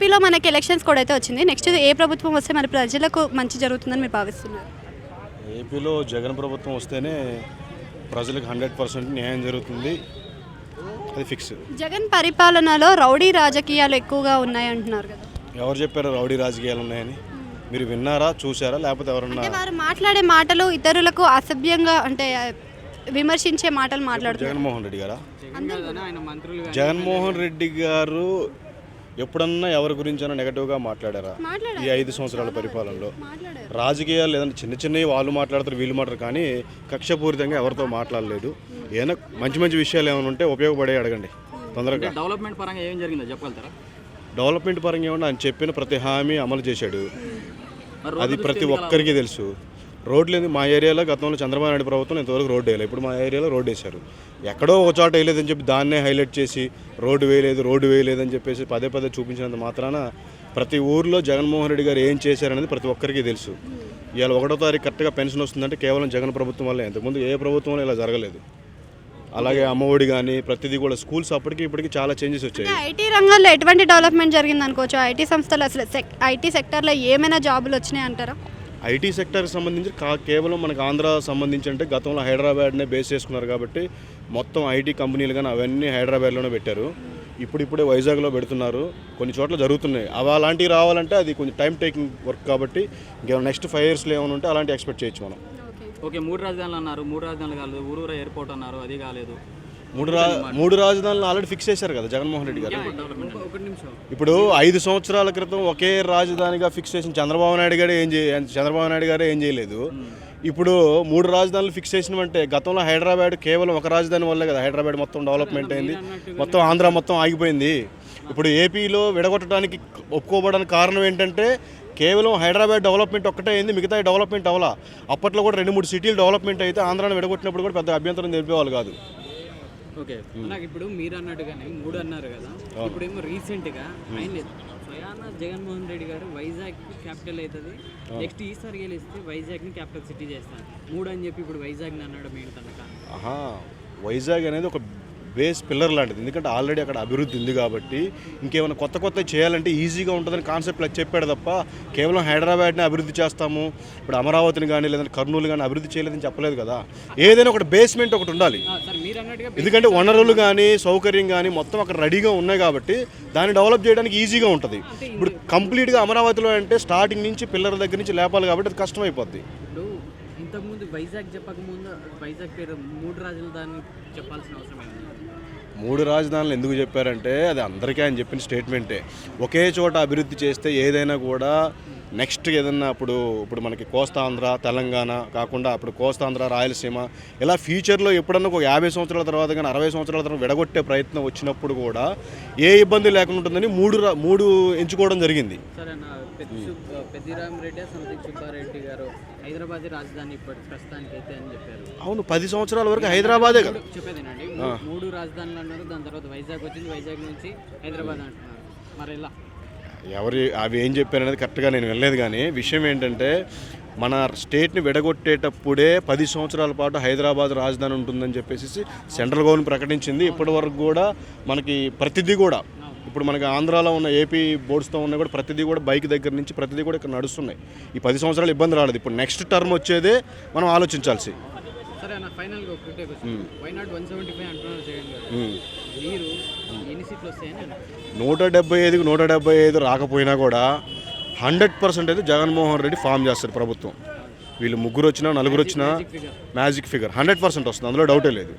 ఏపీలో మనకి ఎలక్షన్స్ కూడా అయితే వచ్చింది. నెక్స్ట్ ఏ ప్రభుత్వం వస్తే మన ప్రజలకు మంచి జరుగుతుందని మీరు భావిస్తున్నారు? ఏపీలో జగన్ ప్రభుత్వం వస్తేనే ప్రజలకు హండ్రెడ్ పర్సెంట్ న్యాయం జరుగుతుంది. అది ఫిక్స్ జగన్ పరిపాలనలో రౌడీ రాజకీయాలు ఎక్కువగా ఉన్నాయి అంటున్నారు కదా. ఎవరు చెప్పారు రౌడీ రాజకీయాలు ఉన్నాయని? మీరు విన్నారా చూసారా లేకపోతే ఎవరన్నా అంటే వారు మాట్లాడే మాటలు ఇతరులకు అసభ్యంగా అంటే విమర్శించే మాటలు మాట్లాడుతున్నారు. జగన్మోహన్ రెడ్డి గారా? ఆయన మంత్రులు కానీ జగన్మోహన్ రెడ్డి గారు ఎప్పుడన్నా ఎవరి గురించైనా నెగటివ్గా మాట్లాడారా? మాట్లాడారు. ఈ ఐదు సంవత్సరాల పరిపాలనలో. రాజకీయాలు లేదంటే చిన్న చిన్నవి వాళ్ళు మాట్లాడతారు వీళ్ళు మాట్లాడరు కానీ కక్షపూరితంగా ఎవరితో మాట్లాడలేదు. ఏదైనా మంచి మంచి విషయాలు ఏమైనా ఉంటే ఉపయోగపడే అడగండి. తొందరగా. డెవలప్మెంట్ పరంగా ఏం జరిగిందో చెప్పగలుగుతారా? డెవలప్మెంట్ పరంగా ఏమన్నా ఆయన చెప్పిన ప్రతి హామీ అమలు చేశాడు. అది ప్రతి ఒక్కరికి తెలుసు. రోడ్లు ఏంది? మా ఏరియాలో గతంలో చంద్రబాబు నాయుడు ప్రభుత్వం ఇంతవరకు రోడ్డు వేయలేదు. ఇప్పుడు మా ఏరియాలో రోడ్డు వేశారు. ఎక్కడో ఒక చోట వేయలేదని చెప్పి దాన్నే హైలైట్ చేసి రోడ్డు వేయలేదు రోడ్డు వేయలేదని చెప్పేసి పదే పదే చూపించినంత మాత్రాన ప్రతి ఊర్లో జగన్మోహన్ రెడ్డి గారు ఏం చేశారనేది ప్రతి ఒక్కరికి తెలుసు. ఇవాళ ఒకటో తారీఖు కరెక్ట్గా పెన్షన్ వస్తుందంటే కేవలం జగన్ ప్రభుత్వం వల్లే. ఇంతకుముందు ఏ ప్రభుత్వంలో ఇలా జరగలేదు. అలాగే అమ్మఒడి కానీ ప్రతిదీ కూడా స్కూల్స్ అప్పటికి ఇప్పటికి చాలా చేంజెస్ వచ్చాయి. ఐటీ రంగంలో ఎటువంటి డెవలప్మెంట్ జరిగింది అనుకోవచ్చు ఐటీ సంస్థలు అసలు ఐటీ సెక్టర్లో ఏమైనా జాబులు వచ్చినాయి అంటారా? ఐటీ సెక్టర్కి సంబంధించి కా కేవలం మనకు ఆంధ్ర సంబంధించి అంటే గతంలో హైదరాబాద్నే బేస్ చేసుకున్నారు కాబట్టి మొత్తం ఐటీ కంపెనీలు కానీ అవన్నీ హైదరాబాద్లోనే పెట్టారు. ఇప్పుడిప్పుడే వైజాగ్లో పెడుతున్నారు. కొన్ని చోట్ల జరుగుతున్నాయి. అవి అలాంటివి రావాలంటే అది కొంచెం టైం టేకింగ్ వర్క్ కాబట్టి ఇంకా నెక్స్ట్ ఫైవ్ ఇయర్స్లో ఏమైనా ఉంటే అలాంటి ఎక్స్పెక్ట్ చేయొచ్చు మనం. ఓకే మూడు రాజధానులు అన్నారు. మూడు రాజధానులు కాలేదు. ఊరూరా ఎయిర్పోర్ట్ అన్నారు. అది కాలేదు. మూడు రా మూడు రాజధానులు ఆల్రెడీ ఫిక్స్ చేశారు కదా జగన్మోహన్ రెడ్డి గారు. ఇప్పుడు ఐదు సంవత్సరాల క్రితం ఒకే రాజధానిగా ఫిక్స్ చేసిన చంద్రబాబు నాయుడు గారు ఏం చేయ చంద్రబాబు నాయుడు గారే ఏం చేయలేదు. ఇప్పుడు మూడు రాజధానులు ఫిక్స్ చేసినమంటే గతంలో హైదరాబాద్ కేవలం ఒక రాజధాని వల్లే కదా హైదరాబాద్ మొత్తం డెవలప్మెంట్ అయింది. మొత్తం ఆంధ్ర మొత్తం ఆగిపోయింది. ఇప్పుడు ఏపీలో విడగొట్టడానికి ఒప్పుకోవడానికి కారణం ఏంటంటే కేవలం హైదరాబాద్ డెవలప్మెంట్ ఒక్కటే అయింది మిగతా డెవలప్మెంట్ అవ్వాలా అప్పట్లో కూడా రెండు మూడు సిటీలు డెవలప్మెంట్ అయితే ఆంధ్రాను విడగొట్టినప్పుడు కూడా పెద్ద అభ్యంతరం తెలిపేవాళ్ళు కాదు. ఓకే. నాకు ఇప్పుడు మీరు అన్నట్టుగానే మూడు అన్నారు కదా. ఇప్పుడేమో రీసెంట్గా ఆయన స్వయాన జగన్మోహన్ రెడ్డి గారు వైజాగ్ క్యాపిటల్ అవుతుంది. నెక్స్ట్ ఈసారి గెలిస్తే వైజాగ్ని క్యాపిటల్ సిటీ చేస్తాను మూడు అని చెప్పి ఇప్పుడు వైజాగ్ని అన్నాడు ఏంటన్నక ఆహా. వైజాగ్ అనేది ఒక బేస్ పిల్లర్ లాంటిది. ఎందుకంటే ఆల్రెడీ అక్కడ అభివృద్ధి ఉంది కాబట్టి ఇంకేమైనా కొత్త కొత్త చేయాలంటే ఈజీగా ఉంటుందని కాన్సెప్ట్ అది చెప్పాడు తప్ప కేవలం హైదరాబాద్ని అభివృద్ధి చేస్తాము ఇప్పుడు అమరావతిని కానీ లేదంటే కర్నూలు కానీ అభివృద్ధి చేయలేదని చెప్పలేదు కదా. ఏదైనా ఒకటి బేస్మెంట్ ఒకటి ఉండాలి. ఎందుకంటే వనరులు కానీ సౌకర్యం కానీ మొత్తం అక్కడ రెడీగా ఉన్నాయి కాబట్టి దాన్ని డెవలప్ చేయడానికి ఈజీగా ఉంటుంది. ఇప్పుడు కంప్లీట్గా అమరావతిలో అంటే స్టార్టింగ్ నుంచి పిల్లల దగ్గర నుంచి లేపాలి కాబట్టి అది కష్టం అయిపోద్ది ఇప్పుడు ఇంతకుముందు వైజాగ్ చెప్పకముందు వైజాగ్ పేరు మూడు రాజధాని చెప్పాల్సిన అవసరం మూడు రాజధానులు ఎందుకు చెప్పారంటే అది అందరికీ ఆయన చెప్పిన స్టేట్మెంటే. ఒకే చోట అభివృద్ధి చేస్తే ఏదైనా కూడా నెక్స్ట్ ఏదన్నా ఇప్పుడు ఇప్పుడు మనకి కోస్తాంధ్ర తెలంగాణ కాకుండా అప్పుడు కోస్తాంధ్ర రాయలసీమ ఇలా ఫ్యూచర్లో ఎప్పుడన్నా ఒక యాభై సంవత్సరాల తర్వాత కానీ అరవై సంవత్సరాల తర్వాత విడగొట్టే ప్రయత్నం వచ్చినప్పుడు కూడా ఏ ఇబ్బంది లేకుండా ఉంటుందని మూడు మూడు ఎంచుకోవడం జరిగింది. అవును పది సంవత్సరాల వరకు హైదరాబాదే కదా. చెప్పేదేనండి మూడు రాజధానులు అన్నారు దాని తర్వాత వైజాగ్ వచ్చింది వైజాగ్ నుంచి హైదరాబాద్ అంటున్నారు. మరి ఇలా ఎవరి అవి ఏం చెప్పారనేది కరెక్ట్గా నేను వెళ్ళలేదు కానీ విషయం ఏంటంటే మన స్టేట్ని విడగొట్టేటప్పుడే పది సంవత్సరాల పాటు హైదరాబాద్ రాజధాని ఉంటుందని చెప్పేసి సెంట్రల్ గవర్నమెంట్ ప్రకటించింది. ఇప్పటి వరకు కూడా మనకి ప్రతిదీ కూడా ఇప్పుడు మనకి ఆంధ్రాలో ఉన్న ఏపీ బోర్డ్స్తో ఉన్న కూడా ప్రతిదీ కూడా బైక్ దగ్గర నుంచి ప్రతిదీ కూడా ఇక్కడ నడుస్తున్నాయి. ఈ పది సంవత్సరాలు ఇబ్బంది రాలేదు. ఇప్పుడు నెక్స్ట్ టర్మ్ వచ్చేదే మనం ఆలోచించాల్సి అన్న ఫైనల్గా ఒకటే question why not one seventy five అంటున్నారు జగన్ గారు ఉమ్. మీరు ఎన్ని సీట్లు వస్తాయని నూట డెబ్బై ఐదుకి నూట డెబ్బై ఐదు రాకపోయినా కూడా హండ్రెడ్ పర్సెంట్ అయితే జగన్మోహన్ రెడ్డి ఫామ్ చేస్తారు ప్రభుత్వం. వీళ్ళు ముగ్గురు వచ్చినా నలుగురు వచ్చినా మ్యాజిక్ ఫిగర్ హండ్రెడ్ పర్సెంట్ వస్తుంది. అందులో డౌటే లేదు.